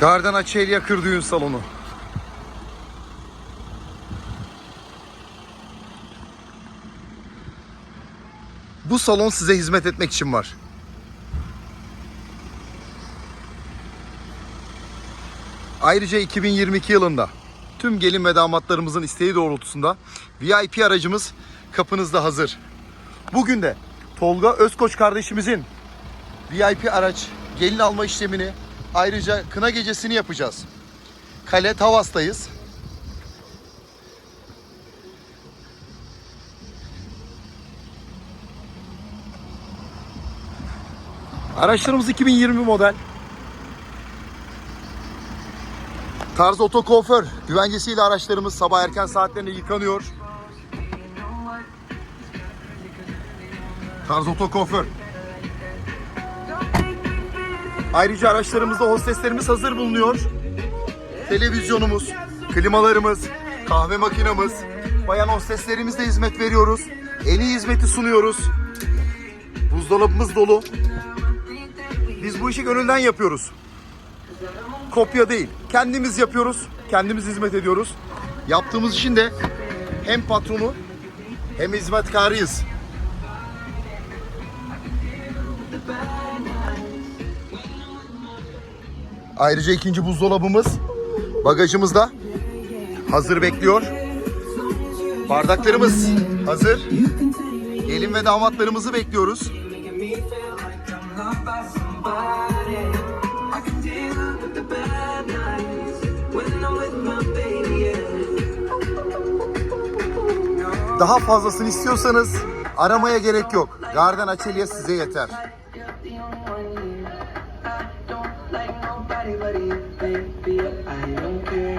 Garden Açelya Kır Düğün Salonu. Bu salon size hizmet etmek için var. Ayrıca 2022 yılında tüm gelin ve damatlarımızın isteği doğrultusunda VIP aracımız kapınızda hazır. Bugün de Tolga Özkoç kardeşimizin VIP araç gelin alma işlemini ayrıca kına gecesini yapacağız. Kale Tavas'tayız. Araçlarımız 2020 model. Tarz oto kuaför güvencesiyle araçlarımız sabah erken saatlerinde yıkanıyor. Tarz oto kuaför. Ayrıca araçlarımızda hosteslerimiz hazır bulunuyor. Televizyonumuz, klimalarımız, kahve makinamız, bayan hosteslerimizle hizmet veriyoruz. En iyi hizmeti sunuyoruz. Buzdolabımız dolu. Biz bu işi gönülden yapıyoruz. Kopya değil. Kendimiz yapıyoruz. Kendimiz hizmet ediyoruz. Yaptığımız işin de hem patronu hem hizmetkarıyız. Ayrıca ikinci buzdolabımız bagajımızda hazır bekliyor. Bardaklarımız hazır. Gelin ve damatlarımızı bekliyoruz. Daha fazlasını istiyorsanız aramaya gerek yok. Garden Açelya size yeter. anybody, baby, I don't care.